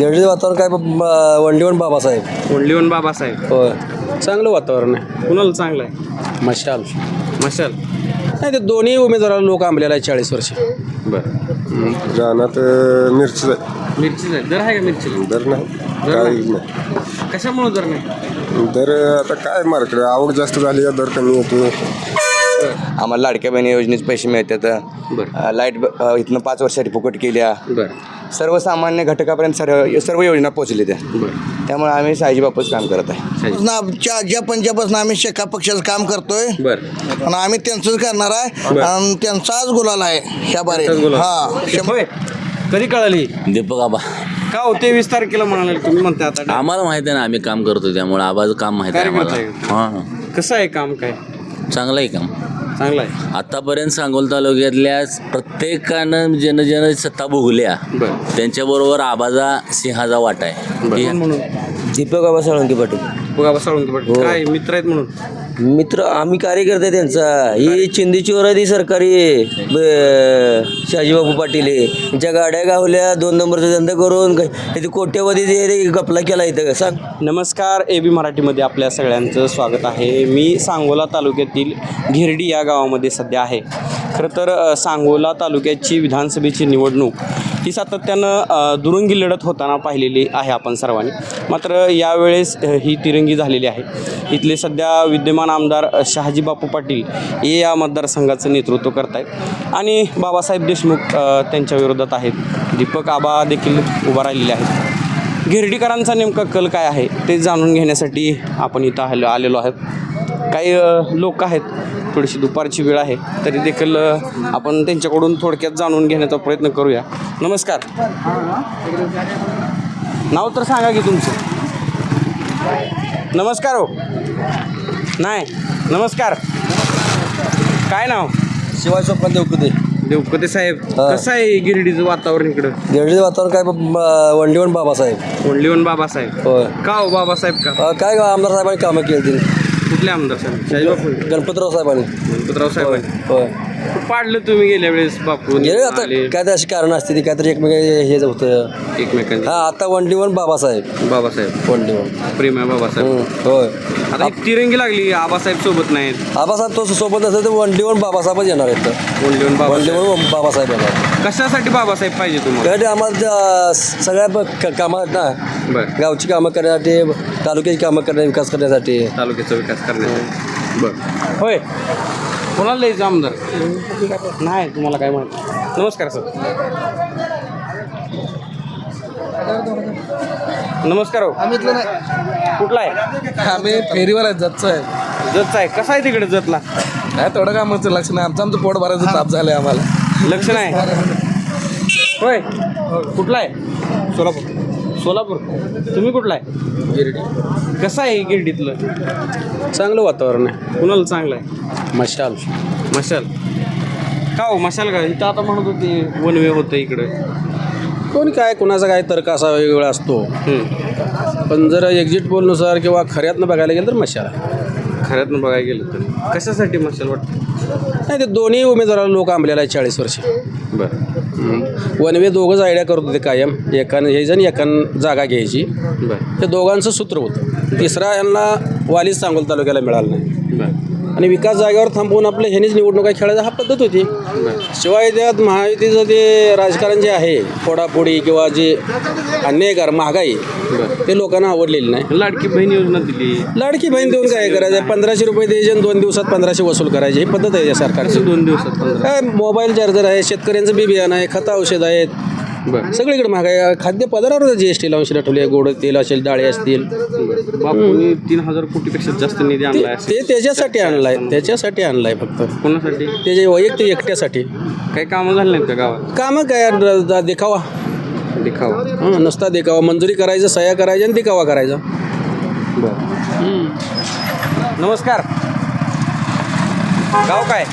गिरडीचं वातावरण काय one day one Babasaheb. Only one Babasaheb. होय. चांगलं वातावरण आहे. कुणाला चांगलं आहे? मशाल. मशाल. नाही ते दोन्ही उमेदवाराला लोक आंबलेला आहे चाळीस वर्ष. बरं. रानात मिरची मिरची आहे. दर आहे का मिरची दर नाही. काही नाही. कशामुळे दर नाही? दर आता काय मार्केट आवक जास्त झाली का दर कमी येतो आम्हाला लाडक्या बहिणी योजनेचे पैसे मिळतात. लाइट ब- इथनं पाच वर्षासाठी फुकट केल्या. बरं. सर्वसामान्य घटकापर्यंत सर्व सर्व योजना पोहोचल्या त्या. बरं. त्यामुळे आम्ही साईजी बापूच काम करत आहे. आमच्या ज्या पंजाबपासून आम्ही शेका पक्षाचं काम करतोय बरं. आणि आम्ही त्यांचंच करणार आहे आणि त्यांचाच गुलाल आहे ह्या बारे त्यांचाच गुलाल. हा. शंभर होय. कधी कळाली? दीपक आबा. का होते वीस तारखेला म्हणाले तुम्ही म्हणता आता. आम्हाला माहिती आहे ना आम्ही काम करतो त्यामुळे आबाचं काम माहिती आहे कार्यकर्ता आम्हाला. हां. कसं आहे काम काय? चांगलं आहे काम चांगलं आहे. आतापर्यंत सांगोल तालुक्यातल्या प्रत्येकानं जन जन सत्ता भोगल्या. बरं. त्यांच्याबरोबर आबाजा सिंहाचा वाटा आहे. म्हणून? दीपक बाबा साळुंके पाटील. बघा साळुंके पाटील काय मित्र आहेत म्हणून. मित्र आम्ही कार्यकर्ते आहे त्यांचा. ही चिंदीची वरादी सरकारी ब- शहाजीबाबू पाटील आहे. त्यांच्या गाड्या गावल्या दोन नंबरचा धंदा करून इथे कोट्यवधी ते- ते गपला केला इथं. का सांग. नमस्कार ए बी मराठीमध्ये आपल्या सगळ्यांचं स्वागत आहे. मी सांगोला तालुक्यातील घिरडी या गावामध्ये सध्या आहे. खरं तर सांगोला तालुक्याची विधानसभेची निवडणूक ही सातत्यानं दुरंगी लढत होताना पाहिलेली आहे आपण सर्वांनी. मात्र यावेळेस ही तिरंगी झालेली आहे. इथले सध्या विद्यमान आमदार शहाजी बापू पाटील हे या मतदारसंघाचं नेतृत्व करत आहेत आणि बाबासाहेब देशमुख त्यांच्या विरोधात आहेत. दीपक आबा देखील उभा राहिलेले आहेत. गिरडीकरांचा नेमका कल काय आहे ते जाणून घेण्यासाठी आपण इथं आलो आलेलो आहोत. काही लोक आहेत. थोडीशी दुपारची वेळ आहे. तरी देखील आपण त्यांच्याकडून थोडक्यात जाणून घेण्याचा प्रयत्न करूया. नमस्कार. नाव तर सांगा की तुमचं. नमस्कार हो. नाही नमस्कार. काय नाव? शिवाय सोपान देवकुते. देवकते साहेब हा. कसं आहे गिरडीचं वातावरण इकडं? गिरडीचं वातावरण काय one day one Babasaheb. Only one Babasaheb. होय का हो बाबासाहेब का? काय आमदार साहेबांनी कामं केली कुठले आमदार साहेब? शाहीबापू गणपतराव साहेबांनी. गणपतराव साहेबांनी. होय. पाडलं तुम्ही गेल्या वेळेस बापू गेले आता काय तर अशी कारण असते ती काहीतरी एकमेक हे होतं. एकमेकांचे. हा आता one day one Babasaheb. Babasaheb. One day one प्रेम आहे बाबासाहेब. होय. आता ही तिरंगी लागली आबासाहेब सोबत नाहीत. आबासाहेब तो सोबत नसेल तर वनडी वन बाबासाहेबच येणार आहेत only one one day Babasaheb. One Babasaheb येणार कशासाठी बाबासाहेब पाहिजे तुम्हाला? आम्हाला त्या सगळ्या ब- क- कामं आहेत ना बर. गावची कामं करण्यासाठी तालुक्याची कामं करण्या विकास करण्यासाठी. तालुक्याचा विकास करण्यासाठी. बर. होय. कोणाला द्यायचं आमदार? नाही तुम्हाला काय माहिती. नमस्कार सर. नमस्कार हो. कुठला आहे? आम्ही फेरीवर आहे जतचं आहे. जतचा आहे. कसा आहे तिकडे जतला? काय तेवढं कामाचं लक्ष नाही. आमचं आमचं पोट भरायचं ताप झालंय आम्हाला. लक्ष नाही? होय. कुठला आहे? सोलापूर. सोलापूर. तुम्ही कुठला आहे? गिरडी. कसं आहे गिरडीतलं? चांगलं वातावरण आहे. कुणाला चांगलं आहे? मशाल. मशाल. का हो मशाल का? इथं आता म्हणत होते वन वे होतं इकडं. कोणी काय कोणाचा काय तर्क असा वेगवेगळा असतो. पण जर एक्झिट पोलनुसार किंवा खऱ्यातनं बघायला गेलं तर मशाल आहे. खऱ्यातनं बघायला गेलं तर. कशासाठी मशाल वाटतं? नाही ते दोन्ही उमेदवाराला लोक आंबलेला आहे चाळीस वर्ष. बरं. वनवे दोघंच आयडिया करत होते कायम. एकानं घ्यायचं आणि एकानं जागा घ्यायची. बरं. ते दोघांचं सूत्र होतं. तिसरा यांना वालीच सांगोल तालुक्याला मिळालं नाही. आणि विकास जागेवर थांबवून आपलं ह्यानेच निवडणुका खेळायचा हा पद्धत होती. शिवाय त्यात महायुतीचं ते राजकारण जे आहे फोडाफोडी किंवा जे अन्यायकार महागाई ते लोकांना आवडलेली नाही. लाडकी बहीण योजना दिली. लाडकी बहीण देऊन काय करायचं? पंधराशे रुपये द्यायचे आणि दोन दिवसात पंधराशे वसूल करायचे ही पद्धत आहे या सरकारची. दोन दिवसात काय मोबाईल चार्जर आहे शेतकऱ्यांचं बी बियाणं आहे खतं औषध आहेत बरं. सगळीकडे महागाई. आहे. खाद्यपदार्थावर जी एस टी लावून ठेवली आहे. गोड तेल असेल डाळे असतील. बापूंनी तीन हजार कोटीपेक्षा जास्त निधी ते आणलाय ते त्याच्यासाठी आणलाय. त्याच्यासाठी. आणलाय फक्त. कोणासाठी? त्याच्या वैयक्तिक एकट्यासाठी. काही कामं झाली नाहीत का गावात? कामं काय? देखावा. दिखावा. हं, नुसता देखावा. मंजुरी करायचं सह्या करायच्या आणि देखावा करायचा. नमस्कार. गाव काय?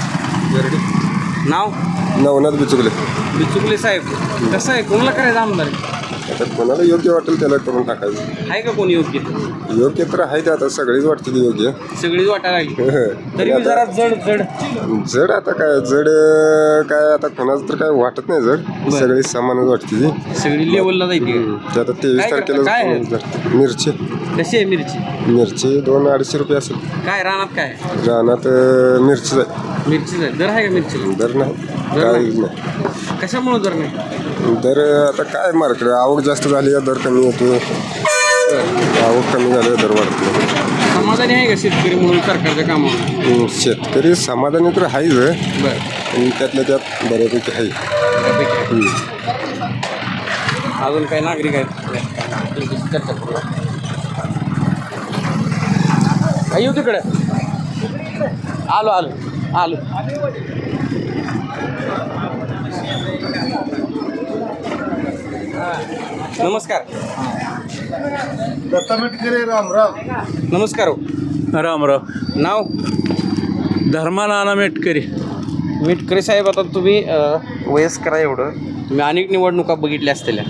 नाव? नवनाथ बिचुकले. बिचुकले साहेब. कसं आहे? कोणाला करायचं आमदार? आता कोणाला योग्य वाटेल त्याला करून टाकायचं. आहे का कोणी योग्य? योग्य तर आहे ते आता सगळीच वाटते ती योग्य. सगळीच वाटायला लागली. तरी मी जरा जड जड. जड आता काय जड अं, काय आता कोणाचं तर काय वाटत नाही जड. सगळी समानच वाटते ती सगळी लेवलला जायची ते आता तेवीस काय करता? काय? आहे? तारखेला मिरची. कशी आहे मिरची? मिरची दोन अडीचशे रुपये असेल. काय रानात काय? रानात अं, मिरची आहे. मिरची आहे. दर आहे का मिरची दर नाही. दर काय नाही? नाही. कशामुळे दर नाही? दर आता काय मार्केट आवक जास्त झाली आहे दर कमी येतो आवक कमी झाली दर वाढतो समाधानी आहे का शेतकरी म्हणून सरकारच्या कामावर? हम्म, शेतकरी समाधानी तर आहेच आहे. बरं. पण त्यातल्या त्यात बऱ्यापैकी आहे अजून काही नागरिक आहेत? चर्चा करूया. काय येऊ तिकडे. आलो आलो आलो. नमस्कार. नमस्कार हो. राम राम. नाव? धर्मानाना मेटकरी. मिटकरे साहेब आता तुम्ही वयस्कर आहे एवढं. तुम्ही अनेक निवडणुका बघितल्या असलेल्या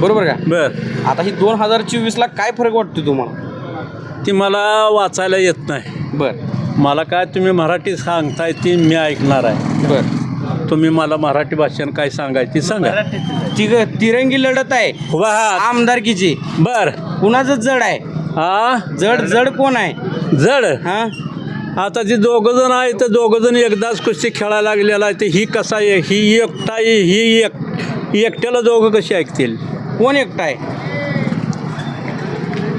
बरोबर का? बर. आता ही दोन हजार चोवीसला काय फरक वाटतो तुम्हाला? ती मला वाचायला येत नाही. बर. मला काय तुम्ही मराठी सांगताय ती मी ऐकणार आहे. बर. तुम्ही मला मराठी भाषेनं काय सांगायची सांगा. तिघ तिरंगी लढत आहे. वा. आमदारकीची. बर. कुणाचं जड आहे. हा जड जड कोण आहे? जड? हा? आता जे दोघं जण आहे तर दोघं जण एकदाच कुस्ती खेळायला लागलेला आहे ते ही कसा आहे? ही एकटा आहे ही एक एकट्याला दोघं कशी ऐकतील? कोण एकटा आहे?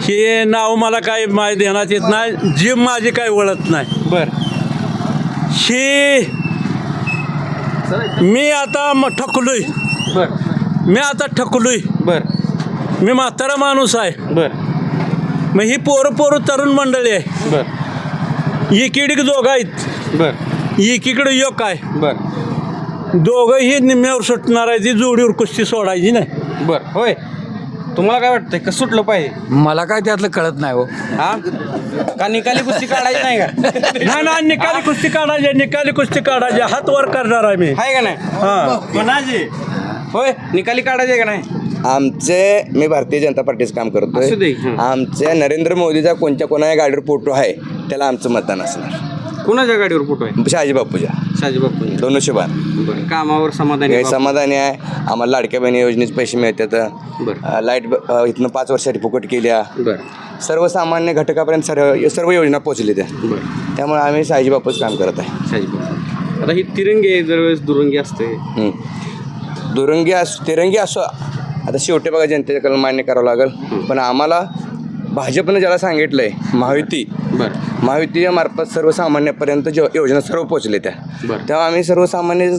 हे नाव मला काय माय देण्यात येत नाही. जी माझी काय ओळख नाही. बर. ही मी आता म- ठकलोय. बर. मी आता ठकलोय. बर. मी म्हातारा माणूस आहे. बर. मग ही पोरं पोरं तरुण मंडळी आहे. बर. एकीकडे दोघं आहेत. बर. एकीकडे एक आहे. बर. दोघंही निम्म्यावर सुटणार आहे ती जोडीवर कुस्ती सोडायची नाही. बर. होय. तुम्हाला काय वाटतंय? कसं सुटलं पाहिजे? मला काय त्यातलं कळत नाही हो. हा? का निकाली कुस्ती काढायची नाही का? नाही ना निकाली कुस्ती काढायची निकाली कुस्ती काढायची. हात वर करणार आहे मी. आहे का नाही? हा. कोणाची? होय निकाली काढायची का नाही? आमचे मी भारतीय जनता पार्टीचं काम असू करतोय दे. आमच्या नरेंद्र मोदीचा कोणत्या कोणा गाडीवर फोटो आहे त्याला आमचं मतदान असणार. कुणाच्या गाडीवर फोटो आहे? शहाजी बापूच्या. शाजी बापू दोनशे बार बरं कामावर समाधानी हे बापू. समाधानी आहे. आम्हाला लाडक्या बहिणी योजनेचे पैसे मिळतात. बरं. अं, लाइट ब- अं, इथनं पाच वर्षासाठी फुकट केल्या. बरं. सर्वसामान्य घटकापर्यंत सर्व सर्व योजना पोहोचल्या त्या. बरं. त्यामुळे आम्ही शहाजी बापूच काम करत आहे. शाजी बापू. आता ही तिरंगी आहे दरवेळेस दुरंगी असते. हं. दुरंगी असो तिरंगी असो आता शेवटी बघा जनतेच्या कल मान्य करावं लागेल. पण आम्हाला भाजपनं ज्याला सांगितलं आहे महायुती. बरं. महायुतीच्या मार्फत सर्वसामान्यापर्यंत जो योजना सर्व पोचले त्या. बरं. तेव्हा आम्ही सर्वसामान्य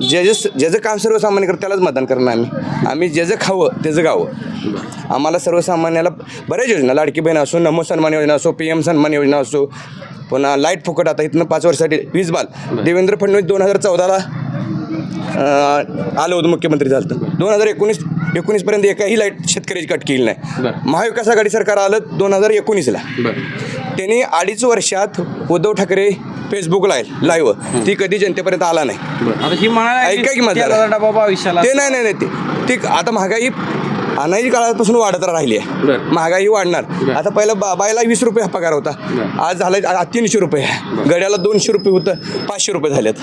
जे जे ज्याचं काम सर्वसामान्य करतो त्यालाच मतदान करणार आम्ही. आम्ही ज्याचं खावं त्याचं गावं. आम्हाला सर्वसामान्याला बऱ्याच योजना लाडकी बहीण असो नमो सन्मान योजना असो पी एम सन्मान योजना असो पुन्हा लाइट फुकट आता इथनं पाच वर्षासाठी वीज बाल. देवेंद्र फडणवीस दोन हजार चौदाला आलं होतं मुख्यमंत्री झालं. दोन हजार एकोणीस एकोणीसपर्यंत एकाही लाइट शेतकऱ्याची कट केली नाही. महाविकास आघाडी सरकार आलं दोन हजार एकोणीसला त्यांनी अडीच वर्षात उद्धव ठाकरे फेसबुकला आहे लाईव्ह ती कधी जनतेपर्यंत आला नाही. ही ऐका की माझं. ते नाही नाही नाही ते. ते आता महागाई अनाजी काळापासून वाढत राहिली आहे. महागाई वाढणार. आता पहिलं बा बायला वीस रुपये हा पगार होता. आज झालं आज तीनशे रुपये. गड्याला दोनशे रुपये होतं पाचशे रुपये झालेत.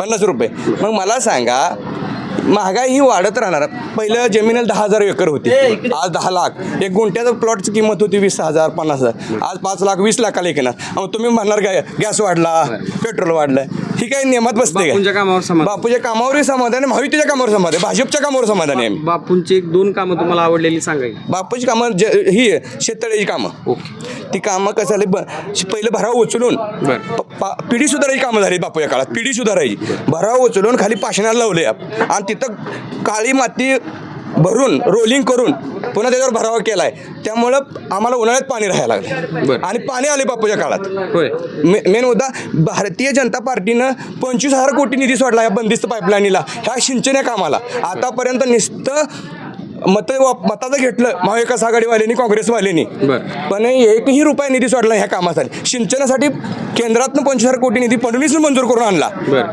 पन्नास रुपये. मग मला सांगा महागाई ही वाढत राहणार. पहिलं जमिनीला दहा हजार एकर होती. आज दहा लाख. एक गुंठ्याचं प्लॉटची किंमत होती वीस हजार पन्नास हजार. आज पाच लाख वीस लाखाला येणार मग तुम्ही म्हणणार काय? गॅस वाढला पेट्रोल वाढलं. ही काही नियमात बसते बापूंच्या काय कामावर समाधान. बापूच्या कामावरही समाधान आहे महायुतीच्या कामावर समाधान आहे. भाजपच्या कामावर समाधान आहे. बापूंची एक दोन कामं तुम्हाला आवडलेली सांगाय बापूची कामं ज ही आहे, शेततळ्याची कामं. ती कामं कसं झाली? ब पहिलं भराव उचलून बरं. प- पा- पिढी सुधारायची कामं झाली बापूच्या काळात. पिढी सुधारायची. भराव उचलून खाली पाषाणाला लावले आणि तिथं काळी माती भरून रोलिंग करून पुन्हा त्याच्यावर भरावा केलाय. त्यामुळं आम्हाला उन्हाळ्यात पाणी राहायला लागलं. आणि पाणी आले बापूच्या काळात. होय. मे मेन मुद्दा भारतीय जनता पार्टीनं पंचवीस हजार कोटी निधी सोडला या बंदिस्त पाईपलाईनीला ह्या सिंचन या कामाला. आतापर्यंत नुसतं मत मताचं घेतलं महाविकास आघाडीवाल्यांनी काँग्रेसवाल्यांनी. पण एकही रुपया निधी सोडला ह्या कामासाठी. सिंचनासाठी केंद्रातनं पंचवीस हजार कोटी निधी फडणवीसनं मंजूर करून आणला.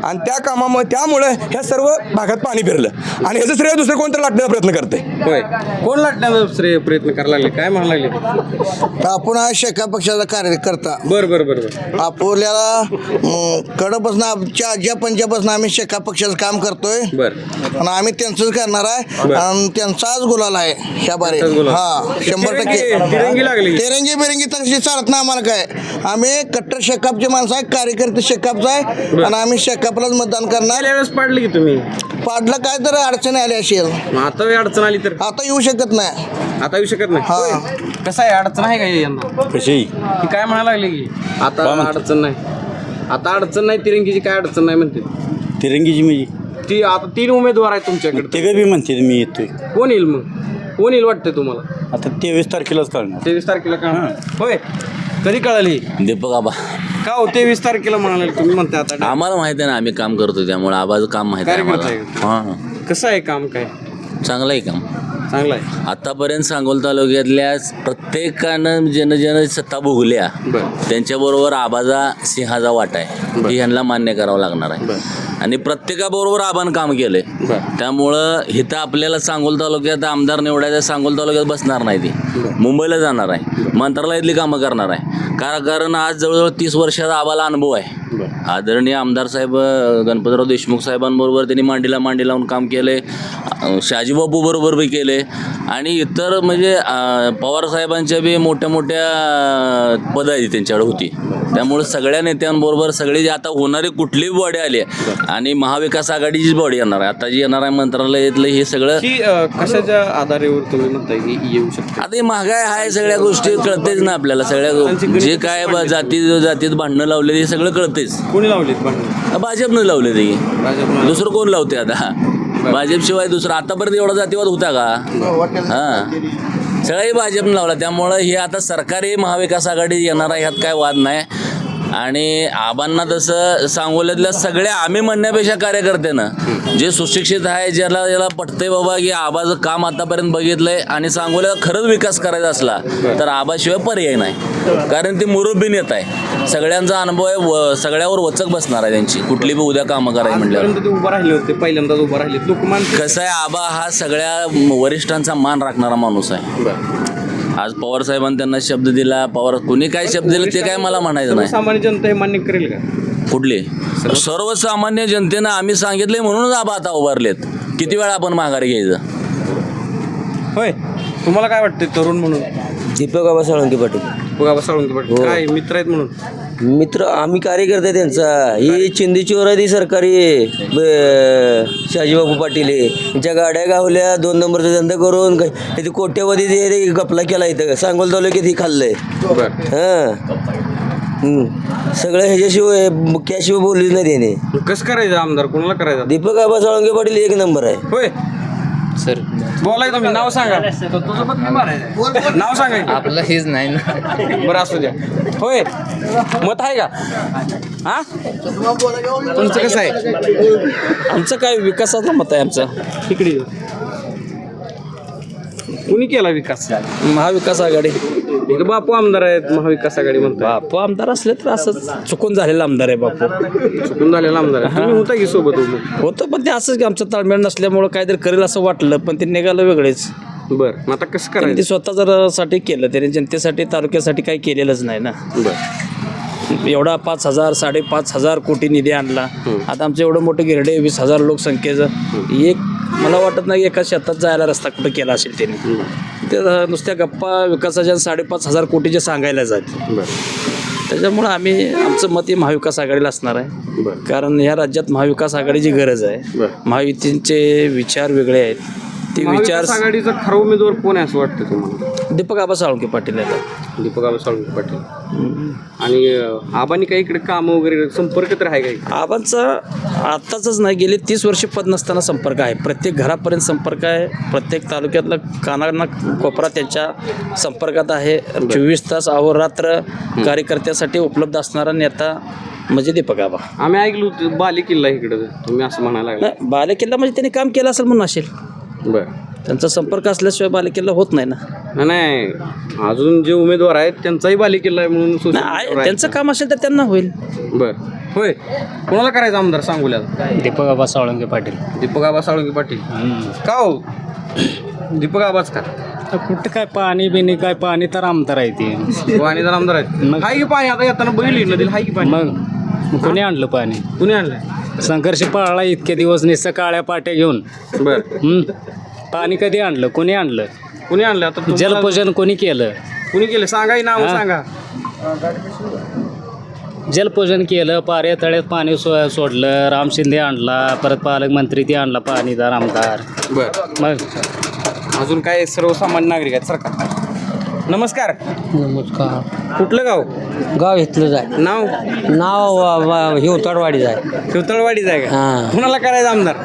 आणि त्या कामामुळे त्यामुळे ह्या सर्व भागात पाणी फिरलं आणि ह्याचं श्रेय दुसरं कोणतं लाटण्याचा प्रयत्न करते? होय. कोण लाटण्याचा श्रेय प्रयत्न करायला लागले? काय म्हणायला लागले? आपण हा शेका पक्षाचा कार्यकर्ता. बर बर बर बर. आपल्याला कडपासून आमच्या आज्या पंजापासून आम्ही शेका पक्षाचं काम करतोय बर. आणि आम्ही त्यांचंच करणार आहे. आणि त्यांचाच गुलाल आहे ह्या बारे. हा शंभर तिरंगी- टक्के. तिरंगी लागली. तिरंगी बिरंगी तशी चालत नाही आम्हाला काय. आम्ही कट्टर शेकापचे माणसं आहे कार्यकर्ते शेकापचा आहे आणि आम्ही शेकापलाच मतदान करणार. वेळेस पाडली की तुम्ही? पाडलं काय तर अडचण आली असेल मग आता वेळ अडचण आली तर? आता येऊ शकत नाही. आता येऊ शकत नाही? हा. होय. कसं आहे? अडचण आहे का यांना? कशी? ती काय म्हणायला लागली की? आता अडचण नाही. आता अडचण नाही तिरंगीची काय अडचण नाही म्हणते? तिरंगीची मी ती आता तीन उमेदवार आहेत तुमच्याकडे. तिघं बी म्हणते मी येतोय. कोण येईल मग? कोण येईल वाटतं तुम्हाला? आता तेवीस तारखेलाच करणार तेवीस तारखेला का होय. कधी कळाली? दीपक आबा. का हो तेवीस तारखेला म्हणाले तुम्ही म्हणता आता आम्हाला माहिती आहे ना आम्ही काम करतो त्यामुळे आबाचं काम माहिती आहे आम्हाला. हां. कसं आहे काम काय? चांगलं आहे काम. चांगलं आहे. आतापर्यंत सांगोल तालुक्यातल्या प्रत्येकानं जन जन सत्ता भोगल्या. बरं. त्यांच्याबरोबर आबाजा सिंहाचा वाटा आहे. ही यांना मान्य करावं लागणार आहे. आणि प्रत्येकाबरोबर आबानं काम केलंय. बरं. त्यामुळं इथं आपल्याला सांगोल तालुक्यात आमदार निवडायचं सांगोल तालुक्यात बसणार नाही ती. मुंबईला जाणार आहे. मंत्रालयातली कामं करणार आहे. कारण आज जवळजवळ तीस वर्षाचा आबाला अनुभव आहे. आदरणीय आमदार साहेब गणपतराव देशमुख साहेबांबरोबर त्यांनी मांडीला मांडी लावून काम केले शहाजीबाबू बरोबर बी केले आणि इतर म्हणजे पवार साहेबांच्या बी मोठ्या मोठ्या पद आहेत त्यांच्याकडे होती. त्यामुळे सगळ्या नेत्यांबरोबर सगळी जी आता होणारी कुठलीही बॉडी आली आहे आणि महाविकास आघाडीचीच बॉडी येणार आहे. आता जी येणार आहे मंत्रालयातलं हे सगळं की अं, कशाच्या आधारेवर तुम्ही म्हणताय की येऊ शकते? आता ही महागाई आहे सगळ्या गोष्टी कळतेच ना आपल्याला. सगळ्या जे काय ब- जाती जातीत भांडणं लावले हे सगळं कळतेच. कोणी लावलीत भांडणं? भाजपनं लावले ते भाजपनं दुसरं कोण लावते आता? भाजपशिवाय दुसरं आतापर्यंत एवढा जातीवाद होता का? हां. सगळाही भाजपनं लावला. त्यामुळं हे आता सरकारी महाविकास आघाडी येणार आहे ह्यात काय वाद नाही. आणि आबांना तसं सांगोल्यातल्या सगळ्या आम्ही म्हणण्यापेक्षा कार्यकर्त्यानं जे सुशिक्षित आहे ज्याला ज्याला पटतंय बाबा की आबाचं काम आतापर्यंत बघितलंय आणि सांगोल्याला खरंच विकास करायचा असला तर आबाशिवाय पर्याय नाही. कारण ते मुरुबी नेत आहे. सगळ्यांचा अनुभव आहे सगळ्यावर वचक बसणार आहे त्यांची. कुठली बी उद्या कामं करायची म्हटल्यावर उभं राहिले होते पहिल्यांदाच उभं राहिले. कसं आहे आबा हा सगळ्या वरिष्ठांचा मान राखणारा माणूस आहे. आज पवार साहेबांनी त्यांना शब्द दिला पवार कोणी काय शब्द दिला ते काय मला म्हणायचं नाही. सामान्य जनता हे मान्य करेल का? कुठले? सर्वसामान्य जनतेनं आम्ही सांगितले म्हणूनच आबा आता उभारलेत. किती वेळा आपण माघारी घ्यायचं? होय. तुम्हाला काय वाटतं तरुण म्हणून? दीपक आबा साळुंके पाटील. बघा साळुंके पाटील. काय मित्र आहेत म्हणून? मित्र आम्ही कार्यकर्ते त्यांचा. ही चिंदीची वरादी सरकारी ब- शहाजीबाबू पाटील आहे. त्यांच्या गाड्या गावल्या दोन नंबरचा धंदा करून इथे कोट्यवधी ते ते गपला केला इथं. सांगोल तालुक्यात ही खाल्लंय. बरं. हां. हम्म. सगळं ह्याच्याशिवाय मुख्याशिवाय बोललीच नाही त्याने. कसं करायचं आमदार? कोणाला करायचं? दीपक आबा साळुंके पाटील एक नंबर आहे. होय. सर. बोलाय तुम्ही नाव सांगा. नाव सांगा आपलं हेच नाही ना. बरं असू द्या. होय. मत आहे का? हा? तुमचं कसं आहे? आमचं काय विकासाचं मत आहे आमचं. इकडे ये. कुणी केला विकास? महाविकास आघाडी. इथं बापू आमदार आहेत महाविकास आघाडी म्हणतात बापू आमदार असले तर असंच चुकून झालेला आमदार आहे बापू. चुकून झालेला आमदार आहे. तुम्ही होता की सोबत उभं? होतं पण ते असंच की आमचं ताळमेळ नसल्यामुळं काहीतरी करेल असं वाटलं पण ते निघालं वेगळेच. बरं मग आता कसं त्यांनी ते करायचं? स्वतः जर साठी केलं त्याने जनतेसाठी तालुक्यासाठी काही केलेलंच नाही ना. बरं. एवढा पाच हजार साडेपाच हजार कोटी निधी आणला. आता आमचं एवढं मोठं गिरडे वीस हजार लोकसंख्येचं. एक मला वाटत नाही एका शेतात जायला रस्ता कुठं केला असेल त्यांनी. ते नुसत्या गप्पा विकासाच्या साडेपाच हजार कोटीचे सांगायला जाते. त्याच्यामुळं आम्ही आमचं मत हे महाविकास आघाडीला असणार आहे. बरं. कारण ह्या राज्यात महाविकास आघाडीची गरज आहे. बरं. महायुतींचे विचार वेगळे आहेत. ते विचार महाविकास आघाडीचा खरा उमेदवार कोण आहे असं वाटतं तुम्हाला? दीपक आबा साळुंके पाटील आहेत. दीपक आबा साळुंके पाटील. आणि अं, आबांनी काही इकडे कामं वगैरे संपर्क तर आहे काही? आबांचा आत्ताच नाही गेले तीस वर्ष पद नसताना संपर्क आहे. प्रत्येक घरापर्यंत संपर्क आहे. प्रत्येक तालुक्यातलं कानाना कोपरा त्यांच्या संपर्कात आहे. चोवीस तास अहोरात्र कार्यकर्त्यासाठी उपलब्ध असणारा नेता म्हणजे दीपक आबा. आम्ही ऐकलो होतं बाले किल्ला इकडं. तुम्ही असं म्हणायला लागला. नाही बालेकिल्ला म्हणजे त्यांनी काम केलं असेल म्हणून असेल. बरं. त्यांचा संपर्क असल्याशिवाय बालेकिल्ला होत नाही ना. नाही, नाही. अजून जे उमेदवार आहेत त्यांचाही बालेकिल्ला आहे म्हणून नाही, आहे. त्यांचं काम असेल तर त्यांना होईल. बर. होय. कोणाला करायचं आमदार सांगूल्यात दीपक आबा साळुंके पाटील. दीपक आबा साळुंके पाटील. का हो? दीपक आबाच का? कुठं काय पाणी बिणी काय पाणी तर आमदार आहे ते. पाणी तर आमदार आहेत. मग- हाय की पाणी? आता येताना बघितली नदीला हाय की पाणी? मग? मग कोणी आणलं पाणी? कुणी आणलंय? संघर्ष पाळला इतके दिवस निस्स काळ्या पाट्या घेऊन. बर. हं? पाणी कधी आणलं? कोणी आणलं? कुणी आणलं? आता तुम्हाला- जलपूजन कोणी केलं? कुणी केलं? सांगा ही नाव हा? सांगा. जलपूजन केलं पाऱ्या तळ्यात पाणी सो सोडलं राम शिंदे आणला परत पालकमंत्री ते आणला पाणीदार आमदार. बर. मग? अजून काय सर्वसामान्य नागरिक आहेत? सरकार. नमस्कार. नमस्कार. कुठलं गाव? गाव इथलंच आहे नाव? नाव हिवतडवाडीच आहे शिवतळवाडीच आहे का? हां. कुणाला करायचं आमदार?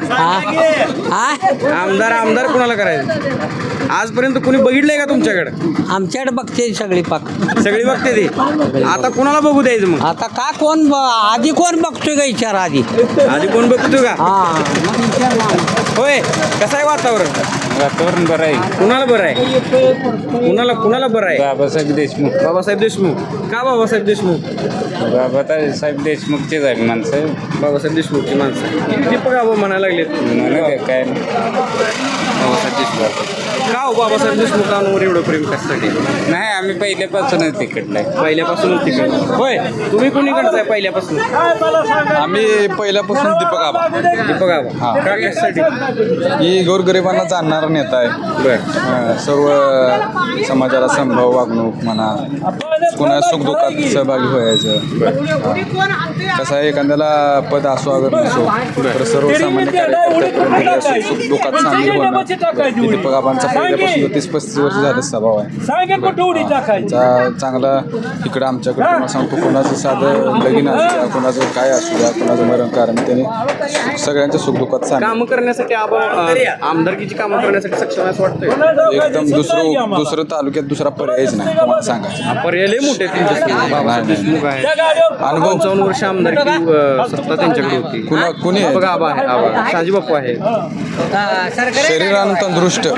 हा? आमदार आमदार कुणाला करायचं? आजपर्यंत कुणी बघितलंय का तुमच्याकडे? आमच्याकडे बघते सगळी पाक. सगळी बघते ते? आता कुणाला बघू द्यायचं मग? आता का कोण ब- आधी कोण बघतोय का विचार आधी? आधी कोण बघतो का? हा. होय कसं आहे वातावरण? वातावरण बरं आहे. कुणाला बरं आहे? कुणाला कुणाला बरं आहे? बाबासाहेब देशमुख. बाबासाहेब देशमुख. का बाबासाहेब देशमुख? बाबासाहेब देशमुखचेच आहे माणसं. बाबासाहेब देशमुखची माणसं. दीपक आबा म्हणायला लागलेत? काय? बाबासाहेब देशमुख. का हो बाबासाहेब देशमुखांवर एवढं प्रेम कशासाठी नाही आम्ही पहिल्यापासूनच तिकडला आहे पहिल्यापासूनच तिकडे होय तुम्ही कोणीकडचं आहे पहिल्यापासून? आम्ही पहिल्यापासून दीपक आबा. दीपक आबा. का कशासाठी? ही गोरगरिबांना जाणणारा नेता आहे. बर. अं, सर्व समाजाला संभाव वागणूक म्हणा. कोणा सुखदुःखात सहभागी व्हायचं. हा. कसं आहे एखाद्याला पद असो अगर नसो तर सर्वसामान्य कार्यकर्त्यापर्यंत त्या सुख- सुखदुःखात सामील होणं हे दीपक आबांचा पहिल्यापासून तीस पस्तीस वर्ष झाले स्वभाव आहे त्यांचा चांगला इकडं आमच्याकडे तुम्हाला सांगतो कोणाचं साधं लगीन असू द्या कोणाचं काय असू द्या कोणाचं मरण कारण त्याने सगळ्यांच्या सुखदुःखात कामं करण्यासाठी आमदारकीची कामं करण्यासाठी सक्षम आहे असं वाटतंय. एकदम दुसरं दुसरं तालुक्यात दुसरा पर्यायच नाही तुम्हाला सांगायचं पर्याय लय मोठे आहेत त्यांच्यासमोर. बाबासाहेब नाही, नाही. देशमुख आहे अनुभव पंचावन्न वर्ष आमदारकी अं, सत्ता त्यांच्याकडे होती. कुणा कुणी आहे? दीपक आबा आहे आबा शहाजी बाप्पू आहे शरीरानं तंदुरुष्ट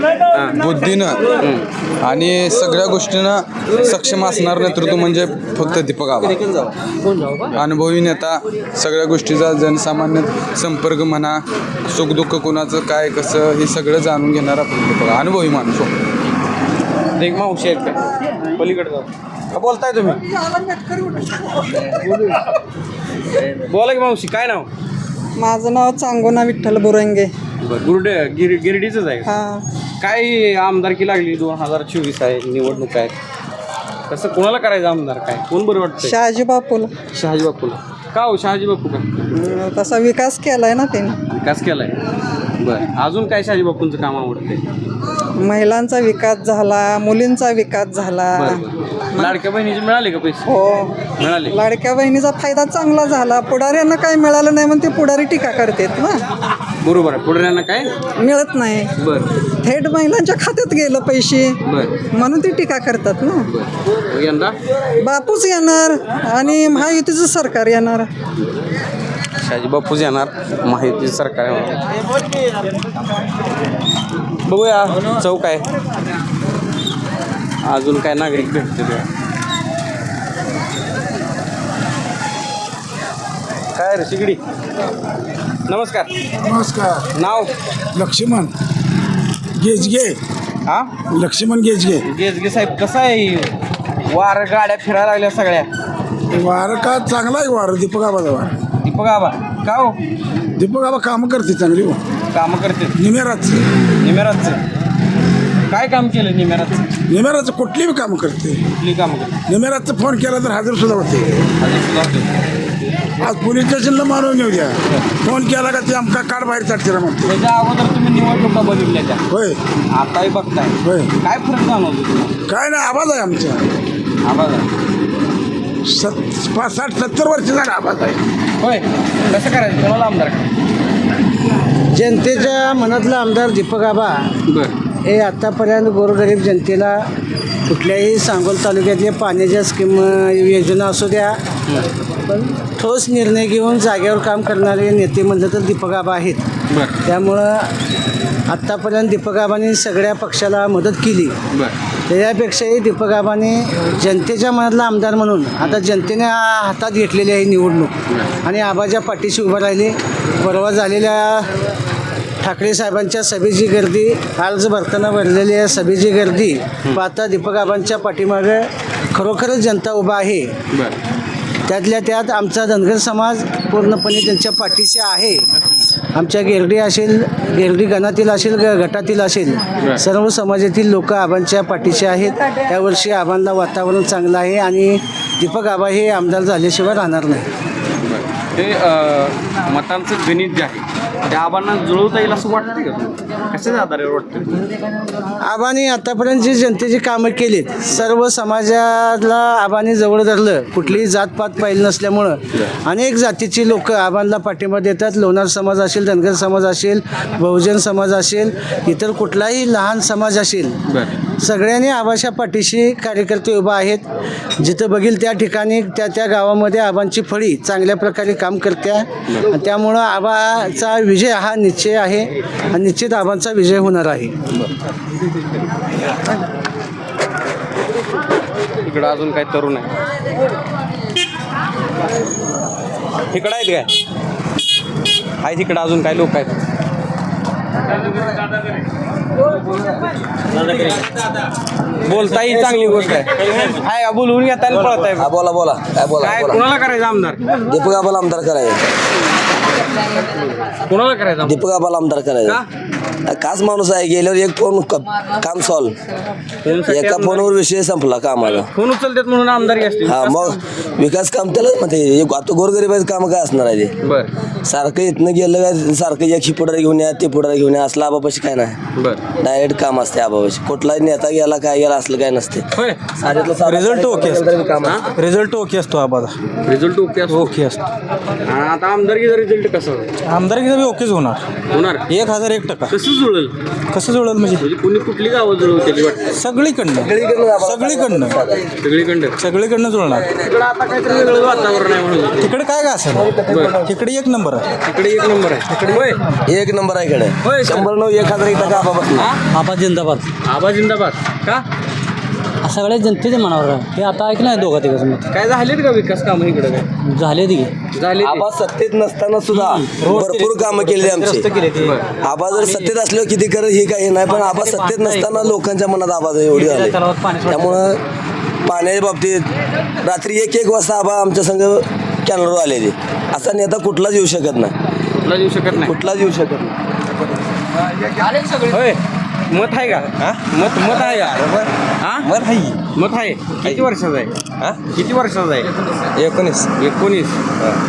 बुद्धीनं आणि सगळ्या गोष्टीनं सक्षम असणार नेतृत्व म्हणजे फक्त दीपक आबा अनुभवी नेता सगळ्या गोष्टीचा जनसामान्य संपर्क म्हणा सुखदुःख कुणाचं काय कसं हे सगळं जाणून घेणारा दीपक. अनुभवी माणूस. एक मावशी आहेत का पलीकडे बोलताय तुम्ही. बोला की मावशी काय नाव? माझं नाव चांगोना विठ्ठल बोरंगे. गुरुडे गिर गिरडीचंच आहे हा. काय आमदारकी लागली? दोन हजार चोवीस आहे निवडणूक आहे. कसं कोणाला करायचं आमदार काय? कोण बरं वाटतं शहाजी बापूला. शहाजी बापूला. का हो शहाजी बापू का? अं, तसा विकास केलाय ना त्याने. विकास केलाय. बरं. अजून काय शहाजी बापूंचं काम आवडतंय? महिलांचा विकास झाला मुलींचा विकास झाला. बरं बरं. लाडक्या बहिणीचे मिळाले का पैसे? हो. मिळाले. लाडक्या बहिणीचा फायदा चांगला झाला. पुढाऱ्यांना काय मिळालं नाही म्हणून ते पुढारी टीका करतात ना. बरोबर आहे. पुढऱ्यांना काय? मिळत नाही. बरं. थेट महिलांच्या खात्यात गेलं पैसे. बरं. म्हणून ते टीका करतात ना. बरं. यंदा? बापूच येणार आणि महायुतीचं सरकार येणार. शहाजी बापूच येणार माहिती सरकार येणार. बघूया चौक आहे. अजून काय नागरिक भेटते ते काय रे शिगडी नमस्कार. नमस्कार. नाव? लक्ष्मण. गेजगे. हा? लक्ष्मण गेजगे. गेजगे साहेब कसं आहे? वार गाड्या फिरायला लागल्या सगळ्या. वार का? चांगला आहे वार. दीपक आबाचा वार. दीपक आबा. का हो? दीपक आबा कामं करते चांगली हो. कामं करते. निमेराच निमेराजचं. काय काम केलं निमेराजचं? निमेराचं कुठली बी कामं करते. कुठली कामं करते? निमेराचं फोन केला तर हजर सुद्धा होते. अजून सुद्धा होते. आज पोलीस स्टेशनला मारून येऊ द्या. फोन केला का ते आमका काढ बाहेर चाटते म्हणते त्याच्या अगोदर तुम्ही निवडणुका बघितल्या त्या. होय. आताही बघताय. होय. काय फरक जाणवतो तुम्हाला? काय नाही आवाज आहे आमचा. आवाज सत पाच साठ सत्तर वर्ष झाला आवाज आहे. होय. कसं करायचं? कोणाला आमदार जनतेच्या मनातला आमदार दीपक आबा बर. हे आतापर्यंत गोरगरीब जनतेला कुठल्याही सांगोल तालुक्यातल्या पाण्याच्या स्कीम योजना असू द्या ठोस निर्णय घेऊन जागेवर काम करणारे नेते म्हणलं तर दीपक आबा आहेत. बरं. त्यामुळं आत्तापर्यंत दीपक आबांनी सगळ्या पक्षाला मदत केली. बरं. त्याच्यापेक्षाही दीपक आबांनी जनतेच्या मनातला आमदार म्हणून आता जनतेने हा- हातात घेतलेली आहे निवडणूक. आणि आबाच्या पाठीशी उभं राहिले. परवा झालेल्या ठाकरे साहेबांच्या सभेची गर्दी अर्ज भरताना भरलेली आहे सभेची गर्दी पाहता दीपक आबांच्या पाठीमागे खरोखरच जनता उभा आहे. त्यातल्या त्यात आमचा धनगर समाज पूर्णपणे त्यांच्या पाठीशी आहे. आमच्या गेरडी असेल गेरडी गणातील असेल ग गटातील असेल सर्व समाजातील लोक आबांच्या पाठीशी आहेत. यावर्षी आबांना वातावरण चांगलं आहे आणि दीपक आबा हे आमदार झाल्याशिवाय राहणार नाही. ते मतांचं गणित जे आहे ते आबांना जुळवता येईल असं वाटतं का तुम्हाला? कशाच्या आधारावर वाटतं आबांनी आतापर्यंत जी जनतेची कामं केलीत सर्व समाजाला आबांनी जवळ धरलं. कुठलीही जातपात पाहिलं नसल्यामुळं. अनेक जातीची लोक आबांना पाठिंबा देतात. लोणार समाज असेल धनगर समाज असेल बहुजन समाज असेल इतर कुठलाही लहान समाज असेल. सगळ्यांनी आबाच्या पाठीशी कार्यकर्ते उभा आहेत. जिथं बघील त्या ठिकाणी त्या त्या गावामध्ये आबांची फळी चांगल्या प्रकारे काम करत्या. त्यामुळं आबाचा विजय हा निश्चय आहे आणि निश्चित आबांचा विजय होणार आहे. इकडं अजून काय तरुण आहे इकडं आहेत काय? आहेत इकडं अजून काय लोक आहेत. बोलता येईल चांगली गोष्ट आहे. हाय बोलवून घेता आणि पळताय. हा बोला बोला. काय बोला काय कुणाला करायचं आमदार? दीपक आबाला आमदार करायचं. कुणाला करायचं? दीपक आमदार करायचं काच माणूस आहे गेल्यावर एक फोन क- काम सॉल्व एका फोनवर विषय संपला कामाला. फोन उचलतात म्हणून आमदार असते. हा मग विकास काम त्यालाच म्हणते एक आता गोरगरिबाचं काम काय असणार आहे ते? बर. सारखं इथनं गेलं का सारखं एक ही पुढारी घेऊन या ते पुढारी घेऊन या असलं आबापाशी काय नाही. बर. डायरेक्ट काम असते आबापाशी. कुठलाही नेता गेला काय गेला असलं काय नसते. होय. रिझल्ट ओके रिझल्ट ओके असतो आबाचा. रिझल्ट ओके असतो. ओके असतो. आणि आता आमदारकीचा रिझल्ट कसा होईल? आमदारकीचा बी ओकेच होणार. होणार? एक हजार एक टक्का. कसं जुळेल? कसं जुळेल म्हणजे? म्हणजे कुणी कुठली गावं जुळवतेली वाटतं? सगळीकडनं. सगळीकडनं. सगळीकडं सगळीकडनं जुळणार. तिकडं आता काहीतरी वेगळं वातावरण आहे म्हणून. तिकडे काय काय असेल तिकडे एक नंबर आहे. तिकडे एक नंबर आहे. तिकडे होय. एक नंबर आहे इकडे. होय, सर. शंभर नऊ एक हजार एक टक्का आबा बसणार आबा जिंदाबाद. आबा जिंदाबाद. का? सगळ्या जनतेच्या मनावर हे आता ऐकलं नाही दोघा तिघं काय झालेत का विकास काम इकडे काय? झाले ती झाले आबा सत्तेत नसताना सुद्धा भरपूर कामं केली आमची. आबा जर सत्तेत असल्यावर किती करत हे काही नाही पण आबा सत्तेत नसताना लोकांच्या मनात आबा एवढी झाली त्यामुळं पाण्याच्या बाबतीत रात्री एक एक वाजता आबा आमच्या संघ कॅनलवर आलेली. असा नेता कुठलाच येऊ शकत नाही. कुठला देऊ शकत नाही. कुठलाच येऊ शकत नाही. होय. मत आहे का? मत मत आहे का? हा? मग नाही मत आहे. किती वर्षाचा आहे? किती वर्षाचा आहे? एकोणीस. एकोणीस.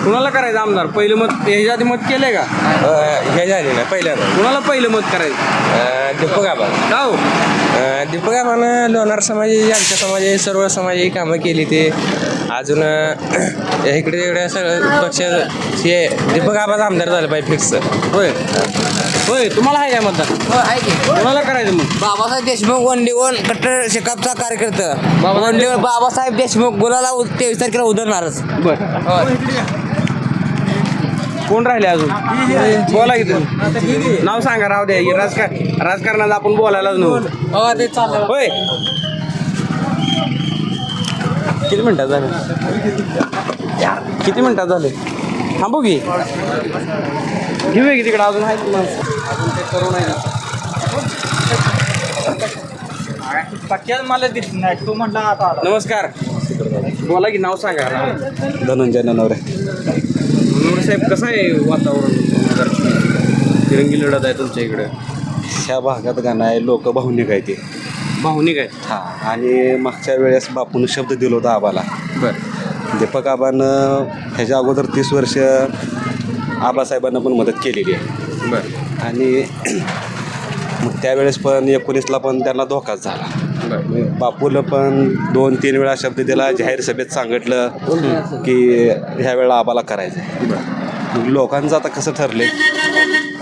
कुणाला करायचं आमदार? पहिलं मत ह्याच्या आधी मत केलंय का? हे झाले ना पहिल्यांदा कुणाला पहिलं मत करायचं? दीपक आबा. का हो? दीपक आबानं लोणार समाज आमच्या समाज सर्व समाज कामं केली ते. अजून इकडे तिकडे सगळं पक्ष हे दीपक आबाचा आमदार झालं पाहिजे फिक्स होय. होय तुम्हाला आहे काय मतदान? कुणाला करायचं मग? Babasaheb Deshmukh one day one कट्टर शेकापचा कार्यकर्ता. बाबासाहेब वन डे बाबासाहेब देशमुख गुलाला उ- तेवीस तारखेला उधळणारच बर. कोण राहिले अजून? बोला की तुम्ही. नाव सांगा राहू द्या हे राजकार राजकारणात आपण बोलायलाच नव्हतं ते चाललं होय. किती मिनिटात झाले? किती मिनिटात झाले? थांबू की. घेऊया की तिकडे अजून आहे तुम्हाला नाही मला दिसत नाही. तू म्हटला आता नमस्कार. बोला की नाव सांगा. धनंजय ननवरे. मनोहर साहेब कसं आहे वातावरण? तिरंगी लढत आहे तुमच्या इकडे. ह्या भागात गाणं आहे लोक भावनिक आहे ते. भावनिक आहे हा आणि मागच्या वेळेस बापून शब्द दिला होता आबाला. बरं. दीपक आबानं ह्याच्या अगोदर तीस वर्ष आबासाहेबांना पण मदत केलेली आहे. बरं. आणि मग त्यावेळेस पण एकोणीसला पण त्यांना धोकाच झाला. बरं. बापूला पण दोन तीन वेळा शब्द दिला जाहीर सभेत सांगितलं की ह्या वेळेला आबाला करायचं आहे मग लोकांचं आता कसं ठरले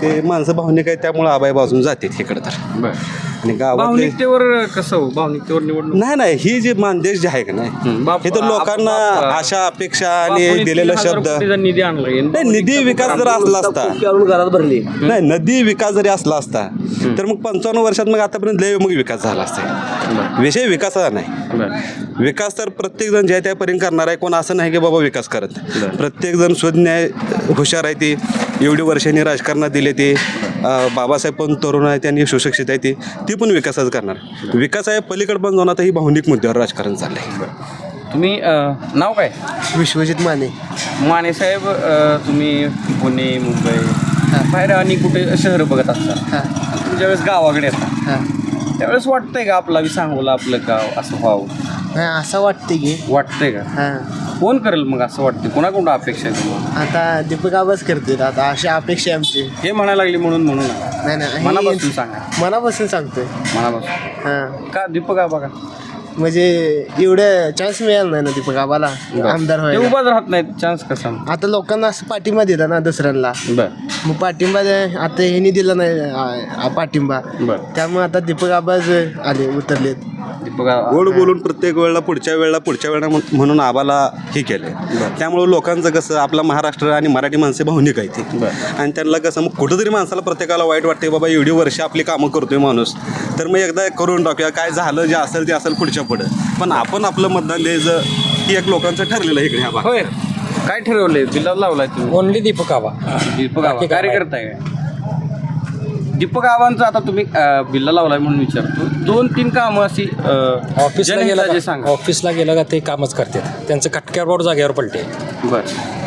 ते माणसं भावनिक आहेत त्यामुळं आबाई बाजून जाते इकडं तर. बरं. आणि गावातले भावनिकतेवर कसं हो? भावनिकतेवर निवडणूक नाही नाही ही जी मानदेश जे आहे का नाही बाप- हे तर लोकांना आशा अपेक्षा आणि बापूने दिलेला तीन हजार शब्द कोटीचा निधी आणलाय नाही निधी विकास जर असला असता घरात भरली. नाही नदी विकास जरी असला असता तर मग पंचावन्न वर्षात मग आतापर्यंत लय मग विकास झाला असता. विषय विकासाचा नाही. विकास तर प्रत्येक जण ज्या त्यापर्यंत करणार आहे कोण असं नाही की बाबा विकास करत. प्रत्येक जण सुज्ञ हुशार आहे ती. एवढी वर्षांनी राजकारणात दिले ते. अं, बाबासाहेब पण तरुण आहे त्यांनी सुशिक्षित आहे ती. ती पण विकासाचं करणार. विकास आहे पलीकडे पण जाऊन आता ही भावनिक मुद्द्यावर राजकारण चाललंय. तुम्ही अं, नाव काय? विश्वजित माने. माने साहेब अं, तुम्ही पुणे मुंबई बाहेर आणि कुठे शहर बघत असता. तुम्ही ज्यावेळेस गावाकडे येता त्यावेळेस वाटतंय का आपला बी सांगोला आपलं गाव असं व्हावं? असं वाटते की. वाटतंय का? कोण करेल मग असं वाटतं कोणाकोणा अपेक्षा आहे तुम्हाला आता दीपक आवाज करते आता अशा अपेक्षा आमची. हे म्हणायला लागली म्हणून म्हणून नाही नाही मनापासून सांगा. मनापासून सांगतोय. मनापासून. हां. का दीपक आबा का म्हणजे एवढं चान्स मिळाला नाही ना दीपक आबाला आमदार ते व्हायला. उभाच राहत नाहीत चान्स कसा? आता लोकांना असं पाठिंबा दिला ना दुसऱ्यांना. बर. मग पाठिंबा दे- आता ह्यांनी दिला नाही आ- आ- पाठिंबा. बर. त्यामुळे आता दीपक आबाज आले उतरलेत. दीपक आबा गोड बोलून प्रत्येक वेळेला पुढच्या वेळेला पुढच्या वेळेला म्हण- म्हणून आबाला हे केलं त्यामुळे लोकांचं कसं आपला महाराष्ट्र आणि मराठी माणसे भावनिक आहे ती आणि त्यांना कसं मग कुठंतरी माणसाला प्रत्येकाला वाईट वाटते बाबा एवढी वर्ष आपली कामं करतोय माणूस. तर मग एकदा करून टाकूया काय झालं जे असेल ते असेल पुढच्या पुढं पण आपण आपलं मतदान द्यायचं ही एक लोकांचं ठरलेलं आहे इकडे ह्या भागात. होय. काय ठरवलंय? बिल्ला लावलाय तुम्ही. ओनली दीपक आबा दीपक आबा कार्यकर्ता आहे. काय दीपक आबांचं आता तुम्ही अं, बिल्ला लावलाय म्हणून विचारतो. दोन तीन कामं अशी अं, ऑफिसला गेला जनहिताचे का सांगा. ऑफिसला गेलं का? ते कामच करतात. त्यांचं खटक्यावर जागेवर पलटे बर.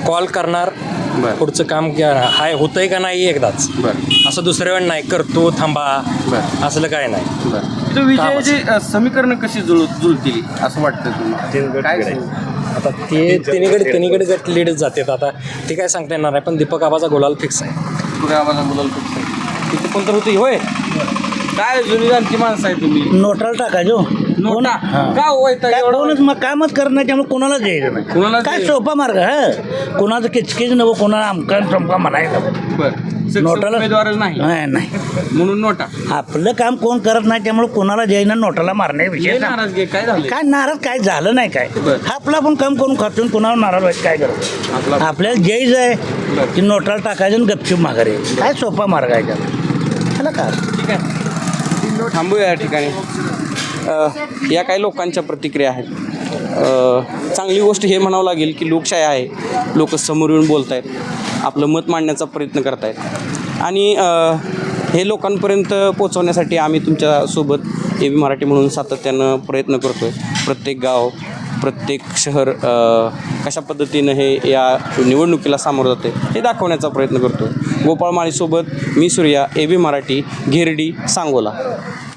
कॉल करणार बर. पुढचं काम क्या- हाय होतंय का नाही एकदाच. बर. असं दुसऱ्या वेळ नाही करतो थांबा. बर. असलं काय नाही. बर. इथं विजयाची समीकरणं कशी जुळ जुळतील असं वाटतं तुम्हाला? काय आता ते तिन्हीकडे तिन्हीकडे गट लीड जातात आता ते काय सांगता येणार नाही पण दीपक आबाचा गोलाल फिक्स आहे. दीपक आबाला बोलायला खूप आहे. तिथे कोण तर होती होय? काय जुनी जाणती माणसं आहे तुम्ही? नोटाला टाकायचो नोटा? का होय कोणच मग कामच करत नाही त्यामुळे कोणाला द्यायचं नाही. कोणालाच काय द्यायचं. सोपा मार्ग हा? कोणाचं किचकिच नको कोणाला अमका चमका म्हणायचं बर. नोटाला- उमेदवारच नाही. नाही नाही. म्हणून नोटा. आपलं काम कोण करत नाही त्यामुळे कोणाला द्यायना नोटाला मारणे विषय लय नाही. नाराजगी आहे. काय झालं काय नाराज काय झालं नाही काय? बरं. आपलं आपण काम करून खातून कोणाला नाराज व्हायचं काय करतो आपला आपल्याला जयच आहे बरं. की नोटाला टाकायचं आणि गपचूप माघारी. काय सोपा मार्ग आहे त्याला त्याला काय ठीक आहे. थांबूया या ठिकाणी. अ, या काही लोकांच्या प्रतिक्रिया आहेत. चांगली गोष्ट हे म्हणावं लागेल की लोकशाही आहे. लोक समोर येऊन बोलत आहेत आपलं मत मांडण्याचा प्रयत्न करत आहेत आणि हे लोकांपर्यंत पोचवण्यासाठी आम्ही तुमच्यासोबत ए बी मराठी म्हणून सातत्यानं प्रयत्न करतो आहे प्रत्येक गाव प्रत्येक शहर कशा पद्धतीनं हे या निवडणुकीला सामोरं जाते हे दाखवण्याचा प्रयत्न करतो गोपाळ माळीसोबत मी सूर्या ए बी मराठी घेरडी सांगोला.